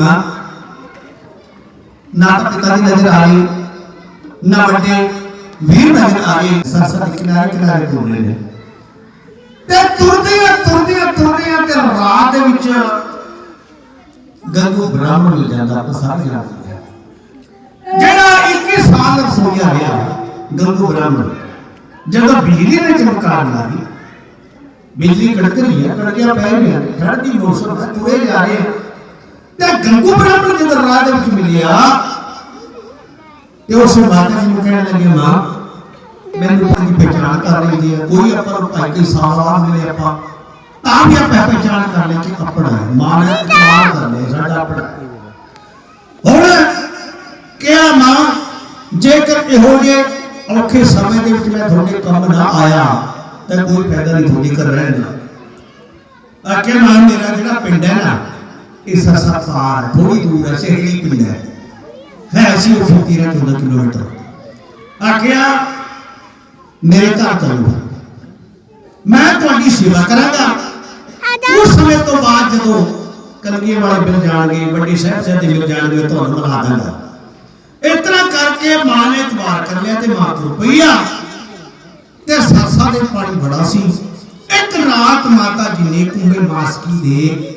ਮਾਂ ਨਾ ਤਾਂ ਪਿਤਾ ਦੀ ਨਜ਼ਰ ਆਈ ਨਾ ਵੱਡੇ ਵੀਰ ਨਜ਼ਰ ਆਏ ਸਰਸਾ ਦੇ ਕਿਨਾਰੇ ਕਿਨਾਰੇ ਤੁਰ ਨੇ। ਤੇ ਤੁਰਦੇ ਆ ਤੁਰਦੇ ਆ ਤੁਰਦੇ ਆ ਤੇ ਰਾਤ ਦੇ ਵਿੱਚ ਗੰਗੂ ਬ੍ਰਾਹਮਣ ਮਿਲ ਜਾਂਦਾ, ਆਪਾਂ ਸਾਰੇ ਜਾਣਦੇ ਹਾਂ ਜਿਹੜਾ 21 ਸਾਲ ਰਸੋਈਆ ਰਿਹਾ, ਗੰਗੂ ਬ੍ਰਾਹਮਣ। ਜਦੋਂ ਬਿਜਲੀ ਨੇ ਚਮਕਾਰ ਮਾਰੀ ਬਿਜਲੀ ਕੜਕ ਰਹੀ ਹੈ, ਕੜਕਿਆ ਪੈ ਰਹੀ ਹੈ ਖੜਦੀ ਮੌਸਮ ਹੈ, ਤੁਰੇ ਜਾ ਰਹੇ ਆ। ਤੇ ਗੰਗੂ ਬ੍ਰਾਹਮਣ ਜਦੋਂ ਰਾਹ ਦੇ ਵਿੱਚ ਤੇ ਉਸ ਮਾਤਾ ਜੀ ਨੂੰ ਕਹਿਣ ਲੱਗੇ, ਮਾਂ ਮੈਨੂੰ ਪੰਜ ਪਹਿਚਾਣ ਕਰ ਲੈਂਦੀ ਹੈ ਕੋਈ ਆਪਾਂ ਭਾਈ ਕੋਈ ਸਾਹ ਮਿਲੇ ਆਪਾਂ, ਤਾਂ ਵੀ ਆਪਾਂ ਪਹਿਚਾਣ ਕਰ ਲੈ ਕਿ ਆਪਣਾ ਹੈ ਮਾਂ ਨੇ ਇਤਮਾਨ ਕਰ ਲਿਆ ਸਾਡਾ ਆਪਣਾ ਹੁਣ ਕਿਹਾ, ਮਾਂ, ਜੇਕਰ ਇਹੋ ਜਿਹੇ ਔਖੇ ਸਮੇਂ ਦੇ ਵਿੱਚ ਮੈਂ ਤੁਹਾਡੇ ਕੰਮ ਨਾ ਆਇਆ, ਤਾਂ ਕੋਈ ਫਾਇਦਾ ਨਹੀਂ ਤੁਹਾਡੀ ਕਰ ਰਹਿਣ ਦਾ ਆਖਿਆ, ਮਾਂ, ਮੇਰਾ ਜਿਹੜਾ ਪਿੰਡ ਹੈ ਨਾ ਇਹ ਸਰਸਾ ਪਾਰ ਥੋੜੀ ਦੂਰ ਹੈ ਸ਼ਹਿਰੀ ਪਿੰਡ ਹੈ। ਹੈ ਅਸੀਂ ਉਹ 13 14 ਕਿਲੋਮੀਟਰ। ਆਖਿਆ ਮੇਰੇ ਘਰ ਚੱਲੋ। ਮੈਂ ਤੁਹਾਡੀ ਸੇਵਾ ਕਰਾਂਗਾ। ਉਸ ਸਮੇਂ ਤੋਂ ਬਾਅਦ ਜਦੋਂ ਕਲਗੀਏ ਵਾਲੇ ਮਿਲ ਜਾਣਗੇ ਵੱਡੇ ਸ਼ਹਿਰ ਸ਼ਹਿਰ ਦੇ ਮਿਲ ਜਾਣਗੇ ਤੁਹਾਨੂੰ ਮਿਲਾ ਦਾਂਗਾ। ਇਸ ਤਰ੍ਹਾਂ ਕਰਕੇ ਮਾਂ ਨੇ ਇਤਬਾਰ ਕਰ ਲਿਆ ਤੇ ਮਾਂ ਤੁਰ ਪਈ ਆ। ਤੇ ਸਰਸਾ ਦੇ ਪਾਣੀ ਬੜਾ ਸੀ। ਇੱਕ ਰਾਤ ਮਾਤਾ ਜੀ ਨੇ ਕੁੰਡੇ ਮਾਸਕੀ ਦੇ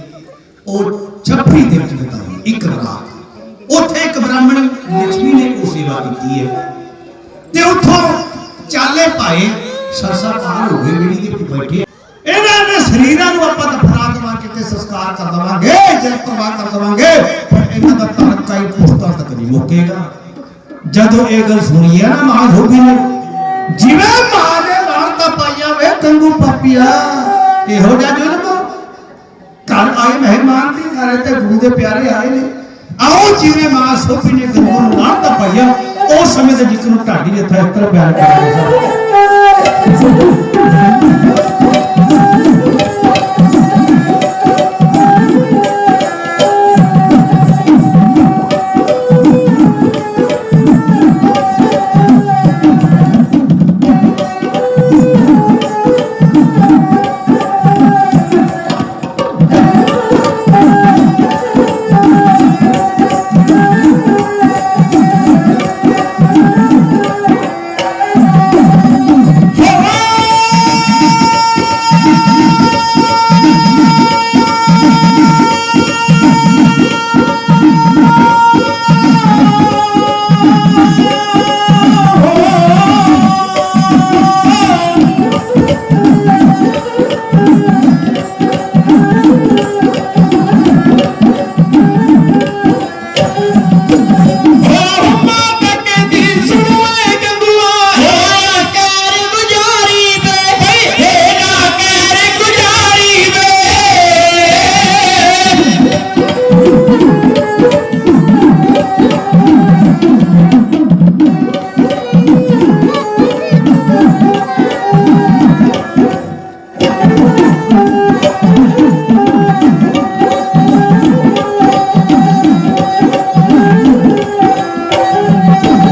ਉਹ ਛੱਪੜੀ ਦੇ ਵਿੱਚ ਬਿਤਾਈ ਇੱਕ ਰਾਤ ਉੱਥੇ ਇੱਕ ਬ੍ਰਾਹਮਣ ਲక్ష్ਮੀ ਨੇ ਕੋ ਸੇਵਾ ਕੀਤੀ ਹੈ। ਤੇ ਉੱਥੋਂ ਚਾਲੇ ਪਾਏ। ਸਰਸਾ ਪਾਰ ਹੋ ਗਏ। ਮੇਰੀ ਦੇ ਬੈਠੇ। ਇਹਨਾਂ ਦੇ ਸਰੀਰਾਂ ਨੂੰ ਆਪਾਂ ਦਫਨਾ ਦਵਾ ਕੇ ਸੰਸਕਾਰ ਕਰ ਦਵਾਂਗੇ। ਜਲ ਪ੍ਰਵਾਹ ਕਰ ਦਵਾਂਗੇ। ਪਰ ਇਹਨਾਂ ਦਾ ਤਨ ਕਾਈ ਪੁਸਤਾਂ ਤੱਕ ਨਹੀਂ ਮੁੱਕੇਗਾ। ਜਦੋਂ ਇਹ ਗੱਲ ਸੁਣੀ ਹੈ ਨਾ ਮਾਂ ਨੇ, ਜਿਵੇਂ ਮਾਂ ਦੇ ਨਾਲ ਤਾਂ ਵੇ ਕੰਗੂ ਪਾਪੀਆ। ਇਹੋ ਜਿਹਾ ਜੁਲਮ ਗੁਰੂ ਦੇ ਪਿਆਰੇ ਆਏ ਨੇ। ਆਓ ਜਿਵੇਂ ਮਾਂ ਸੋਫੀ ਨੇ ਗੁਰੂ ਨੂੰ ਨਾਲ ਤਾਂ ਪਾਈਆ ਉਸ ਸਮੇਂ ਦੇ ਜਿਸ ਨੂੰ ਢਾਡੀ ਇੱਥੇ ਪਿਆਰ ਬਿਆਨ ਕਰਾਂਗੇ